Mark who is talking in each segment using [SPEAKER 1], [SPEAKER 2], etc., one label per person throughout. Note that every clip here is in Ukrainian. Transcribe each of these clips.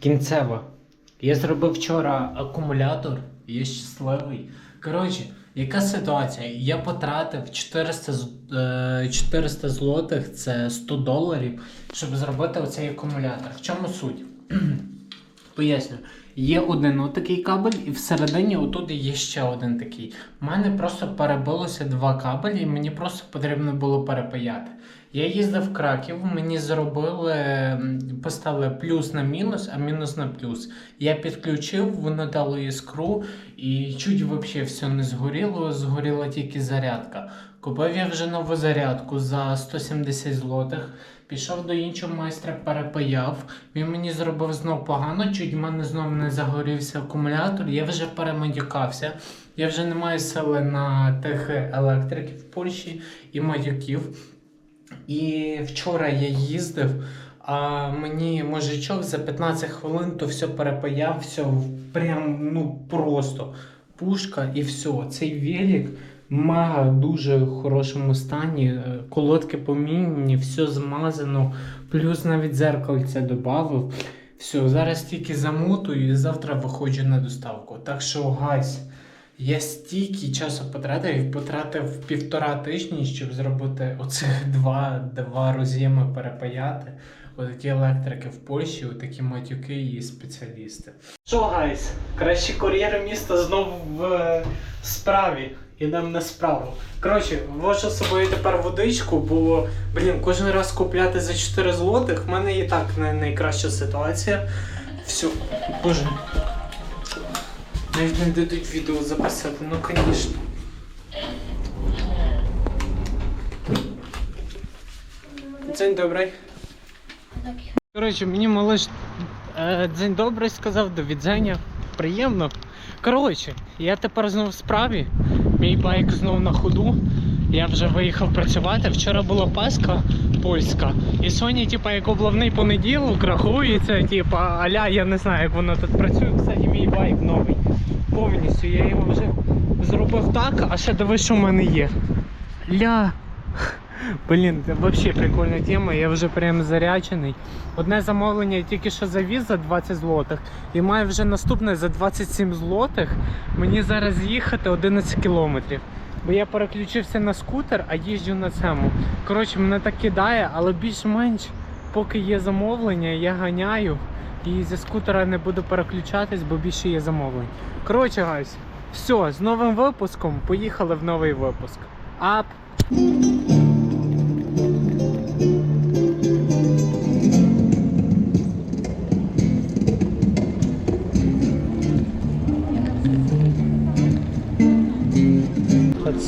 [SPEAKER 1] Кінцево. Я зробив вчора акумулятор, я щасливий. Коротше, яка ситуація? Я потратив 400, е, 400 злотих, це 100 доларів, щоб зробити оцей акумулятор. В чому суть? Поясню. Є один отакий кабель, і всередині отут є ще один такий. У мене просто перебилося два кабелі, і мені просто потрібно було перепаяти. Я їздив в Краків, мені зробили, поставили плюс на мінус, а мінус на плюс. Я підключив, воно дало іскру, і чуть взагалі все не згоріло, згоріла тільки зарядка. Купив я вже нову зарядку за 170 злотих. Пішов до іншого майстра, перепаяв. Він мені зробив знов погано, чуть в мене знов не загорівся акумулятор. Я вже перемадюкався. Я вже не маю сили на тих електриків в Польщі і матюків. І вчора я їздив, а мені мужичок за 15 хвилин то все перепаяв, все прям ну просто пушка і все. Цей велик мега дуже в хорошому стані. е, Колодки помінені, все змазано, плюс навіть зеркальце додав. Все, зараз тільки замотую і завтра виходжу на доставку. Так що, гайс, я стільки часу потратив, потратив півтора тижні, щоб зробити оцих два, два роз'єми перепаяти. Отакі електрики в Польщі, отакі матюки і спеціалісти. Що, гайс, кращі кур'єри міста знову в е, справі. Ідемо на справу. Коротше, вожу з собою тепер водичку, бо, блін, кожен раз купляти за 4 злотих, в мене і так не найкраща ситуація. Все, боже. Навіть дадуть відео записати, ну звісно. День добрий. Коротше, мені малиш е, день добрий сказав до відзення. Приємно. Коротше, я тепер знову в справі. Мій байк знову на ходу. Я вже виїхав працювати. Вчора була Пасха польська. І Соні, типа, як облавний понеділок, рахується, типа, аля, я не знаю, як воно тут працює. Кстати, мій байк новий. Повністю. Я його вже зробив так, а ще диви, що в мене є. Ля. Блін, це взагалі прикольна тема, я вже прям зарячений. Одне замовлення я тільки що завіз за 20 злотих і маю вже наступне за 27 злотих. Мені зараз їхати 11 кілометрів. Бо я переключився на скутер, а їжджу на цьому. Коротше, мене так кидає, але більш-менш, поки є замовлення, я ганяю і зі скутера не буду переключатись, бо більше є замовлень. Коротше, гайс, все, з новим випуском поїхали в новий випуск. Ап!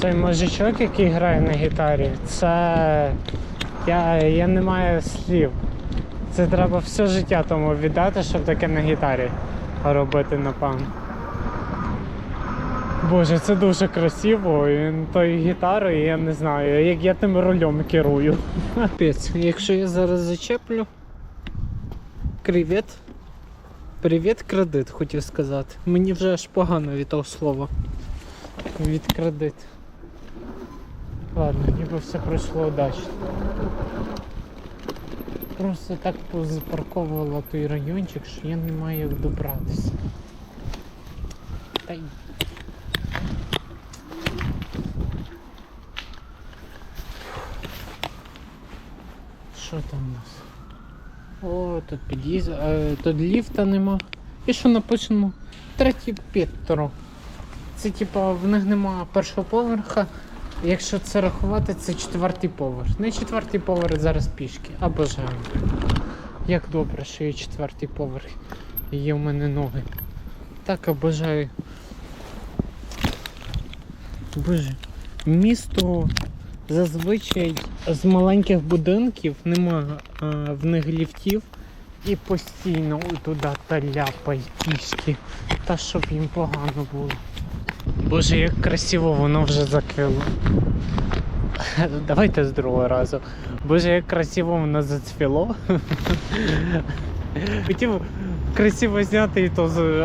[SPEAKER 1] Цей мужичок, який грає на гітарі, це. Я, я не маю слів. Це треба все життя тому віддати, щоб таке на гітарі робити, напевно. Боже, це дуже красиво. І тою гітарою, я не знаю, як я тим рулем керую. Капець, якщо я зараз зачеплю. Привіт. Привіт, кредит, хотів сказати. Мені вже аж погано від того слова. Від кредит. Ладно, ніби все пройшло удачно. Просто так позапарковувала той райончик, що я не маю як добратися. Та й. Що там у нас? О, тут під'їзд, е, тут ліфта нема. І що написано? Третє Петро. Це типа в них нема першого поверха. Якщо це рахувати, це четвертий поверх. Не четвертий поверх зараз пішки, а бажаю. Як добре, що є четвертий поверх. І є в мене ноги. Так обожаю. Боже, місто зазвичай з маленьких будинків нема а, в них ліфтів і постійно туди та ляпай пішки. Та щоб їм погано було. Боже, як красиво воно вже закрило. Давайте з другого разу. Боже, як красиво воно зацвіло. Хотів красиво зняти і то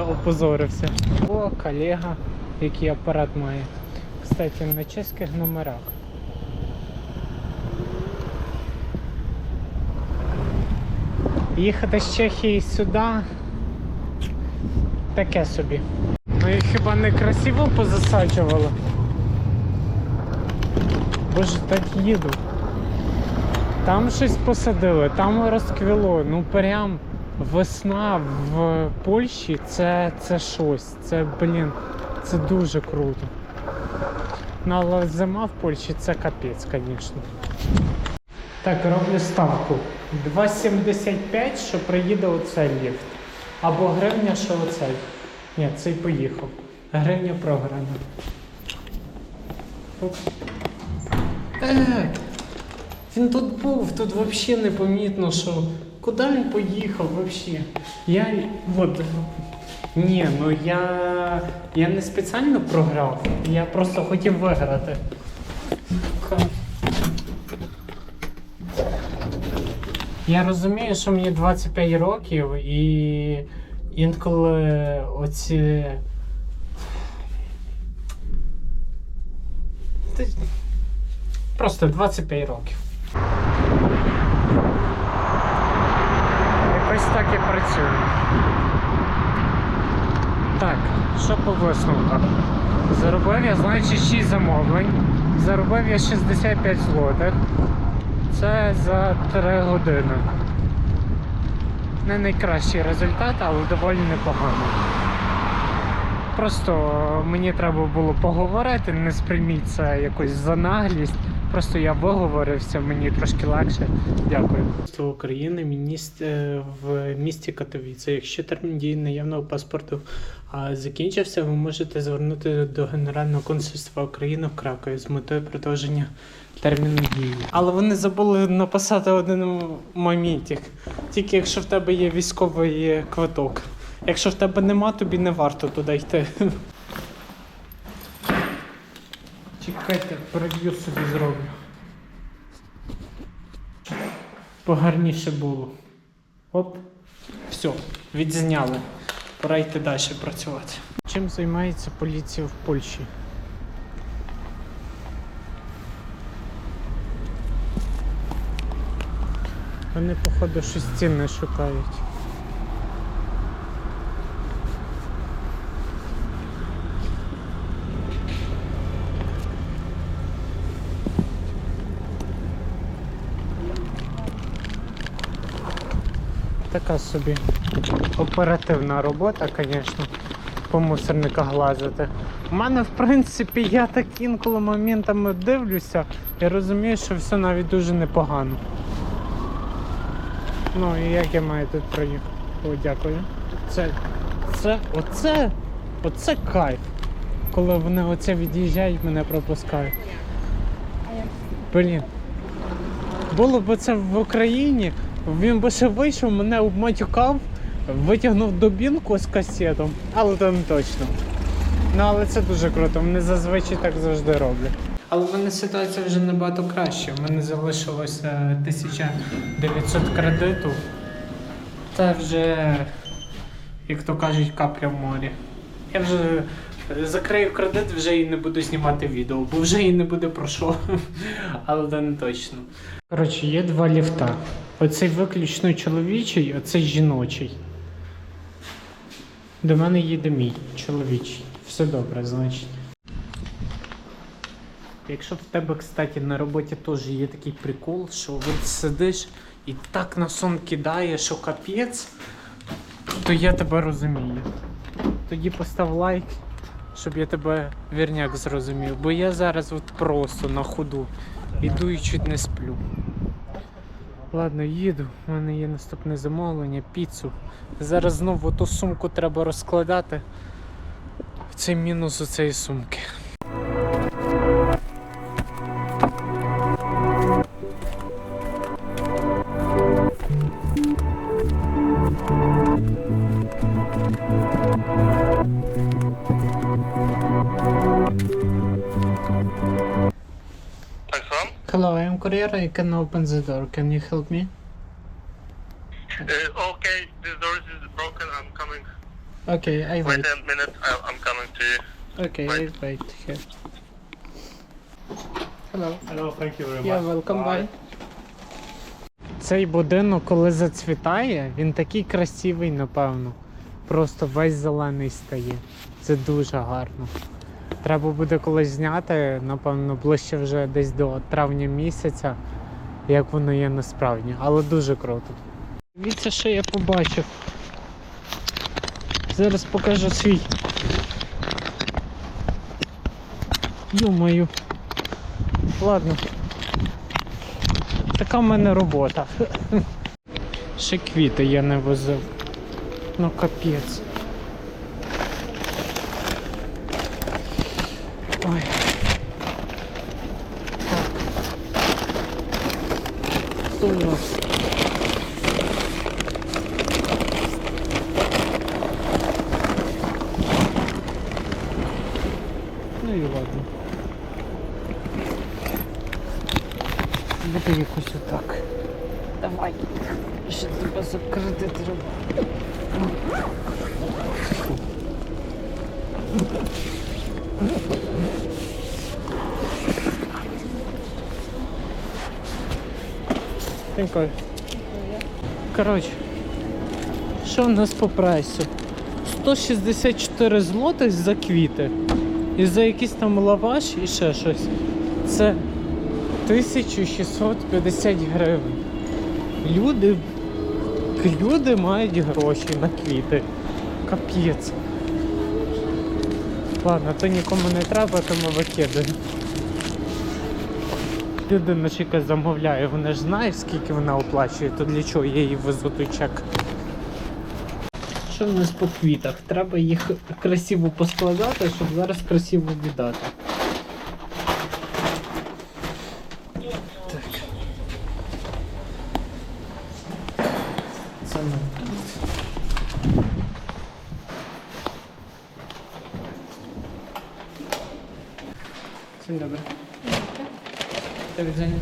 [SPEAKER 1] опозорився. О, колега, який апарат має. Кстати, на чеських номерах. Їхати з Чехії сюди Таке собі. Ну і хіба не красиво позасаджувало? Боже, так їду. Там щось посадили, там розквіло. Ну прям весна в Польщі це, це щось. Це, блін, це дуже круто. Ну, але зима в Польщі це капець, звісно. Так, роблю ставку. 2,75, що приїде оцей ліфт. Або гривня, що оцей. Ні, цей поїхав. Гривня програна. Оп. Е, він тут був, тут взагалі непомітно, що. Куди він поїхав взагалі? Я. Вот. Ні, ну я. Я не спеціально програв, я просто хотів виграти. Я розумію, що мені 25 років і інколи оці. Просто 25 років. Якось так і працює. Так, що по висновках? Заробив я, значить, 6 замовлень. Заробив я 65 злотих. Це за 3 години. Не найкращий результат, але доволі непогано. Просто мені треба було поговорити, не сприйміть це якось за наглість. Просто я виговорився, мені трошки легше. Дякую. Слово України мініст е, в місті Катовіце. Якщо термін дії наявного паспорту закінчився, ви можете звернути до Генерального консульства України в Кракові з метою продовження терміну дії. Але вони забули написати один моментик. Тільки якщо в тебе є військовий квиток. Якщо в тебе нема, тобі не варто туди йти. Чекайте, прев'ю собі зроблю. Погарніше було. Оп. Все, відзняли. Пора йти далі працювати. Чим займається поліція в Польщі? Вони, походу, щось цінне шукають. Така собі оперативна робота, звісно, по мусорниках лазити. У мене, в принципі, я так інколи моментами дивлюся і розумію, що все навіть дуже непогано. Ну і як я маю тут проїхати? О, дякую. Це. Це. Оце. Оце кайф. Коли вони оце від'їжджають, мене пропускають. Блін. Було б це в Україні, він би ще вийшов, мене обматюкав, витягнув дубінку з касетом, але то не точно. Ну, але це дуже круто, вони зазвичай так завжди роблять. Але в мене ситуація вже набагато краще. У мене залишилося 1900 кредиту. Це вже, як то кажуть, капля в морі. Я вже закрию кредит, вже і не буду знімати відео, бо вже і не буде про що. Але це не точно. Коротше, є два ліфта. Оцей виключно чоловічий, оцей жіночий. До мене їде мій чоловічий. Все добре, значить. Якщо в тебе, кстати, на роботі теж є такий прикол, що от сидиш і так на сон кидає, що капець, то я тебе розумію. Тоді постав лайк, щоб я тебе вірняк зрозумів. Бо я зараз от просто на ходу іду і чуть не сплю. Ладно, їду. У мене є наступне замовлення, піцу. Зараз знову ту сумку треба розкладати. Це мінус у цієї сумки. Hello, I am courier. I can open the door. Can you help me?
[SPEAKER 2] Uh, okay, the door is broken. I'm coming.
[SPEAKER 1] Okay, I
[SPEAKER 2] Wait
[SPEAKER 1] wait.
[SPEAKER 2] a minute. I, I'm coming to you.
[SPEAKER 1] Okay, wait. I
[SPEAKER 2] Wait.
[SPEAKER 1] wait here. Hello.
[SPEAKER 3] Hello, thank you very much.
[SPEAKER 1] Yeah, welcome, bye. bye. Цей будинок, коли зацвітає, він такий красивий, напевно. просто весь зелений стає. Це дуже гарно. Треба буде колись зняти, напевно, ближче вже десь до травня місяця, як воно є насправді, але дуже круто. Дивіться, що я побачив. Зараз покажу свій. Йо-маю. Ладно. Така в мене робота. Ще квіти я не возив. Ну капець. Ой. Так. Що у нас? Ну і ладно. Буде якось отак. Давай. Ще тебе закрити треба. Дякую. Коротше, що в нас по прайсу? 164 злотих за квіти. І за якийсь там лаваш і ще щось. Це 1650 гривень. Люди. Люди мають гроші на квіти. Капець. Ладно, то нікому не треба, тому викидаю. Людина ж якась замовляє, вона ж знає, скільки вона оплачує, то для чого я їй везу той чек. Що в нас по квітах? Треба їх красиво поскладати, щоб зараз красиво віддати. Так. Це не тут. Dzień dobry. Do widzenia.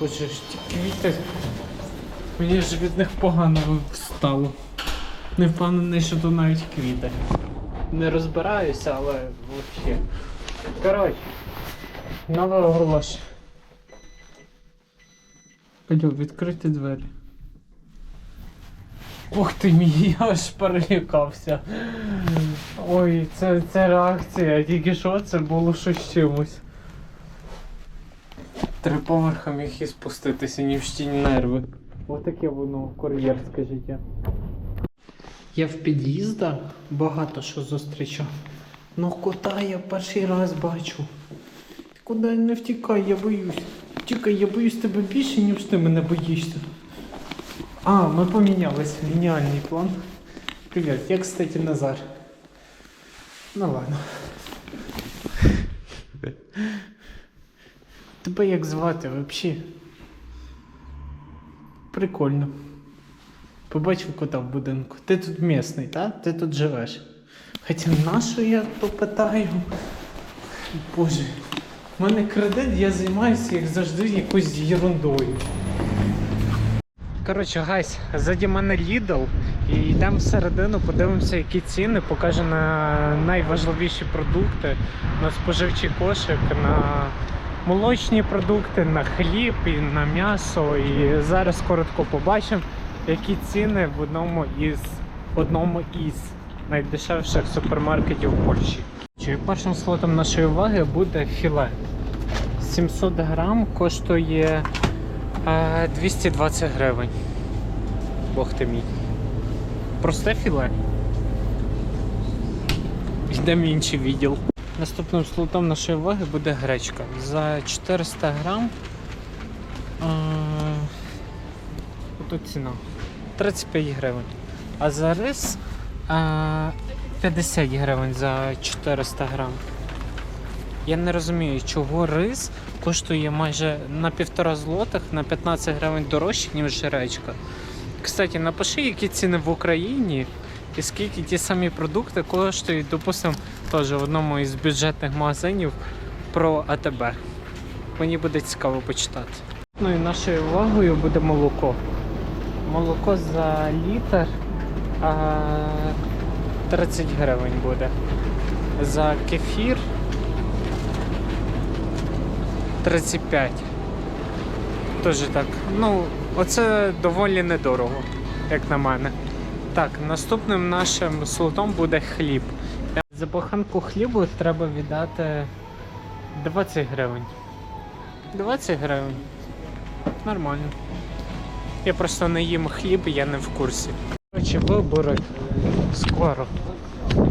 [SPEAKER 1] Боже ж ті квіти. Мені ж від них погано стало. Не впевнений, що тут навіть квіти. Не розбираюся, але взагалі. Коротше, нове оголошення. Алло, відкрити двері. Ух ти мій, я аж перелякався. Ой, це, це реакція, тільки що це було щось чимось. Три поверха міг і спуститися, ні в щінь нерви. Отаке воно кур'єрське життя. Я в під'їздах багато що зустрічав. Ну кота я перший раз бачу. Куди не втікай, я боюсь. Тікай, я боюсь тебе більше, ніж ти мене боїшся. А, ми помінялись. Геніальний план. Привіт, я, кстати, Назар. Ну ладно. Тебе як звати взагалі? Прикольно. Побачив кота в будинку. Ти тут місний, так? Ти тут живеш. Хоча нащо я попитаю? Боже. У мене кредит, я займаюся, як завжди, якоюсь ерундою. Коротше, гайс, ззаді мене Lidl і йдемо всередину, подивимося, які ціни, покаже на найважливіші продукти, на споживчий кошик, на молочні продукти, на хліб і на м'ясо. І зараз коротко побачимо, які ціни в одному із одному із найдешевших супермаркетів в Польщі. Чи першим слотом нашої уваги буде філе. 700 грам коштує е, 220 гривень. Бог ти мій. Просте філе. Йдемо в інший відділ. Наступним слотом нашої уваги буде гречка. За 400 грам. Е, тут ціна. 35 гривень. А за рис е, 50 гривень за 400 грам. Я не розумію, чого рис коштує майже на півтора злотих, на 15 гривень дорожче, ніж гречка. Кстати, напиши, які ціни в Україні і скільки ті самі продукти коштують, допустимо, теж в одному із бюджетних магазинів про АТБ. Мені буде цікаво почитати. Ну і нашою увагою буде молоко. Молоко за літр а, 30 гривень буде. За кефір 35. Тоже так. Ну, Оце доволі недорого, як на мене. Так, наступним нашим слотом буде хліб. За буханку хлібу треба віддати 20 гривень. 20 гривень. Нормально. Я просто не їм хліб, я не в курсі. Коротше, вибори скоро.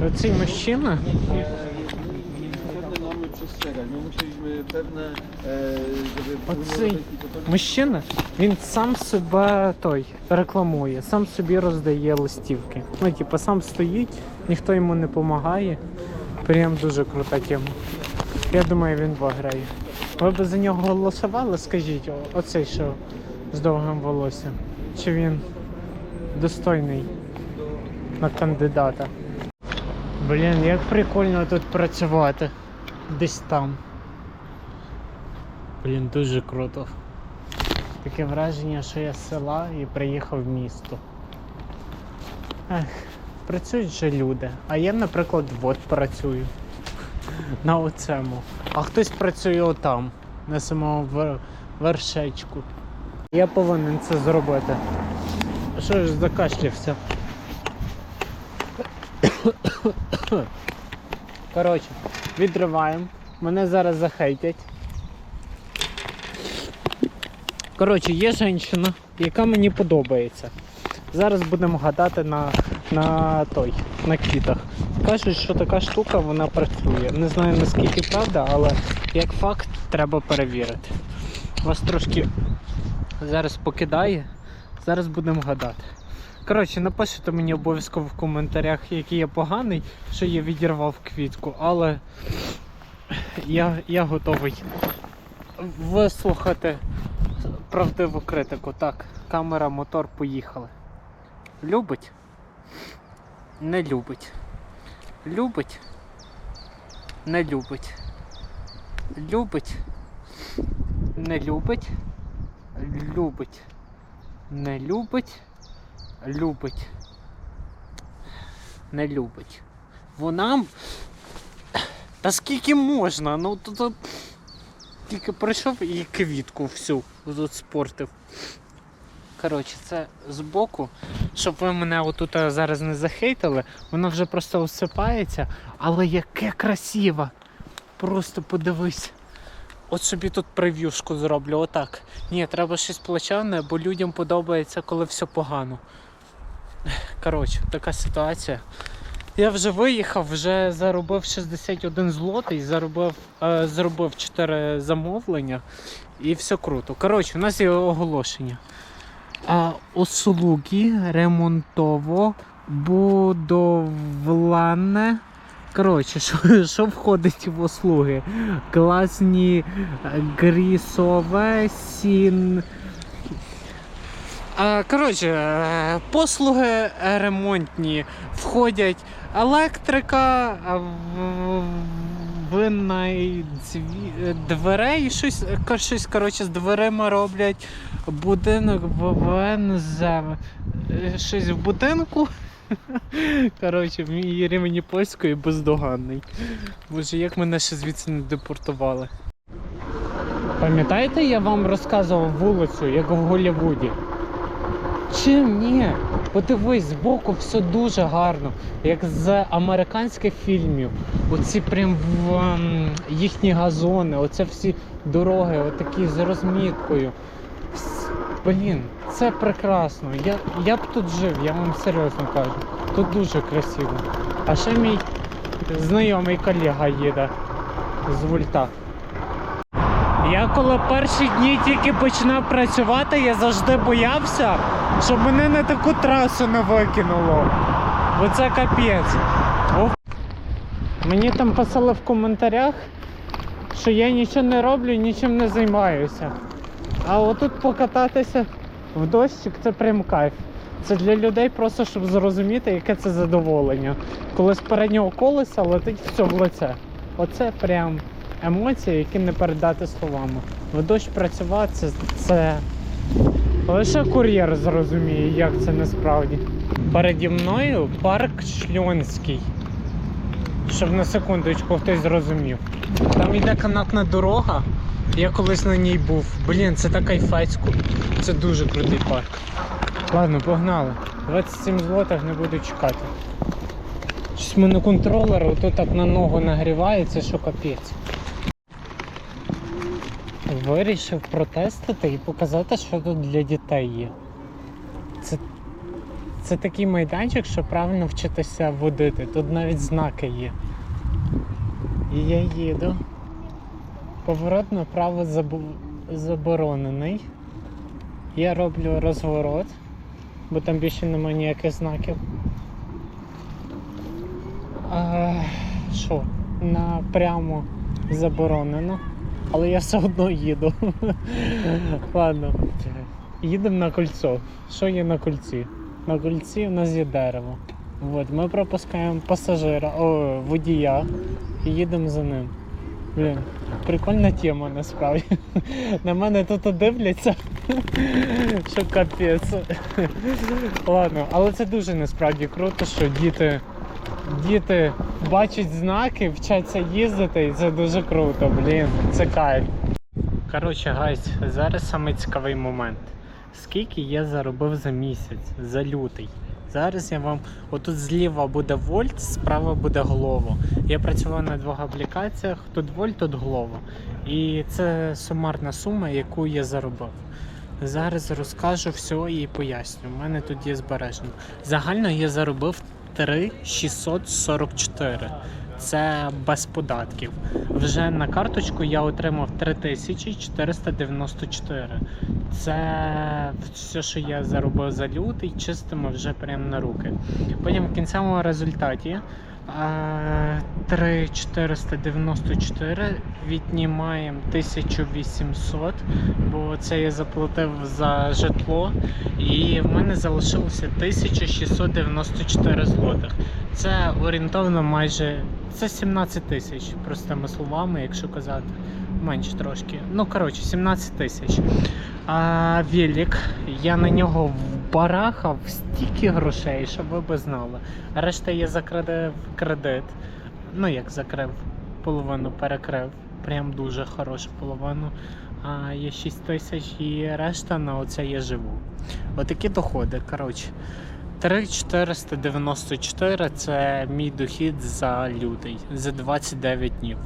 [SPEAKER 1] Оцей мужчина
[SPEAKER 3] Przestrzegać. My musieliśmy pewne, e, żeby w Unii
[SPEAKER 1] Оцей
[SPEAKER 3] Europejskiej to pewne
[SPEAKER 1] мужчина, він сам себе той рекламує, сам собі роздає листівки. Ну, типу, сам стоїть, ніхто йому не допомагає. Прям дуже крута тема. Я думаю, він виграє. Ви б за нього голосували, скажіть, о- оцей що з довгим волоссям. Чи він достойний на кандидата? Блін, як прикольно тут працювати. Десь там. Блін, дуже круто. Таке враження, що я з села і приїхав в місто. Ех, працюють же люди. А я, наприклад, от працюю. На оцему. А хтось працює отам, на самому вершечку. Я повинен це зробити. Що ж закашлявся? Коротше, відриваємо. Мене зараз захейтять. Коротше, є жінка, яка мені подобається. Зараз будемо гадати на, на той, на квітах. Кажуть, що така штука вона працює. Не знаю наскільки правда, але як факт треба перевірити. Вас трошки зараз покидає. Зараз будемо гадати. Коротше, напишіть мені обов'язково в коментарях, який я поганий, що я відірвав квітку, але я, я готовий вислухати правдиву критику. Так, камера, мотор, поїхали. Любить? Не любить. Любить? Не любить. Любить? Не любить. Любить. Не любить. Любить. Не любить. Вона. Та скільки можна? Ну то, то... тільки прийшов і квітку всю тут спортив. Коротше, це збоку, щоб ви мене отут е, зараз не захейтили, воно вже просто осипається, але яке красиве! Просто подивись. От собі тут прев'юшку зроблю, отак. Ні, треба щось плачевне, бо людям подобається, коли все погано. Коротше, така ситуація. Я вже виїхав, вже заробив 61 злотий, заробив, е, зробив 4 замовлення і все круто. Коротше, у нас є оголошення. А, услуги ремонтово будовлане. Коротше, що, що входить в услуги? Класні е, грісове сін. А, Коротше, е, послуги е, ремонтні входять електрика, е, винай е, дверей, щось, е, щось коротше, з дверима роблять. Будинок ВВНЗ. Е, Щось в будинку. Коротше, мій рівень польської бездоганний. Боже, як мене ще звідси не депортували. Пам'ятаєте, я вам розказував вулицю, як в Голлівуді? Чим ні? Подивись, збоку все дуже гарно, як з американських фільмів. Оці прям в, ем, їхні газони, оце всі дороги, отакі з розміткою. Блін, це прекрасно. Я, я б тут жив, я вам серйозно кажу. Тут дуже красиво. А ще мій знайомий колега їде з вульта. Я коли перші дні тільки починав працювати, я завжди боявся, щоб мене на таку трасу не викинуло. Оце капець. Мені там писали в коментарях, що я нічого не роблю, нічим не займаюся. А отут покататися в дощик це прям кайф. Це для людей просто, щоб зрозуміти, яке це задоволення. Коли з переднього колеса летить все в лице. Оце прям емоції, які не передати словами. В дощ працювати це лише кур'єр зрозуміє, як це насправді. Переді мною парк Шльонський. Щоб на секундочку хтось зрозумів. Там йде канатна дорога, Я колись на ній був. Блін, це так кайфецько. Це дуже крутий парк. Ладно, погнали. 27 злотих не буду чекати. Щось мене контролер, ото так на ногу нагрівається, що капець. Вирішив протестити і показати, що тут для дітей є. Це, це такий майданчик, що правильно вчитися водити. Тут навіть знаки є. І я їду. Поворот направо забу... заборонений. Я роблю розворот, бо там більше немає ніяких знаків. А, Що? Напрямо заборонено. Але я все одно їду. Ладно. Їдемо на кольцо. Що є на кольці? На кольці у нас є дерево. От, ми пропускаємо пасажира, о, водія і їдемо за ним. Блін, прикольна тема насправді. На мене тут дивляться. Що капець. Ладно, але це дуже насправді круто, що діти, діти бачать знаки, вчаться їздити, і це дуже круто, блін, це кайф. Коротше, гайс, зараз саме цікавий момент. Скільки я заробив за місяць, за лютий? Зараз я вам отут зліва буде вольт, справа буде глово. Я працював на двох аплікаціях, тут вольт, тут глово. І це сумарна сума, яку я заробив. Зараз розкажу все і поясню. У мене тут є збережено. Загально я заробив 3644. Це без податків. Вже на карточку я отримав 3494. Це все, що я заробив за лютий, чистимо вже прямо на руки. Потім в кінцевому результаті 3494 віднімаємо 1800, бо це я заплатив за житло, і в мене залишилося 1694 злотих. Це орієнтовно майже це 17 тисяч, простими словами, якщо казати. Менше трошки. Ну, коротше, 17 тисяч. А велик, я на нього вбарахав стільки грошей, щоб ви би знали. Решта я закрив кредит. Ну, як закрив, половину перекрив. Прям дуже хорошу половину. А є 6 тисяч і решта на оце я живу. Отакі доходи. Коротше. 3494 це мій дохід за лютий, за 29 днів.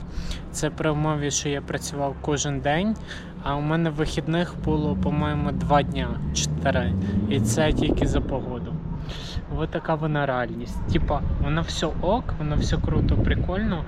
[SPEAKER 1] Це при умові, що я працював кожен день, а у мене вихідних було, по-моєму, 2 дня, 4. І це тільки за погоду. Ось така вона реальність. Типа, воно все ок, воно все круто, прикольно.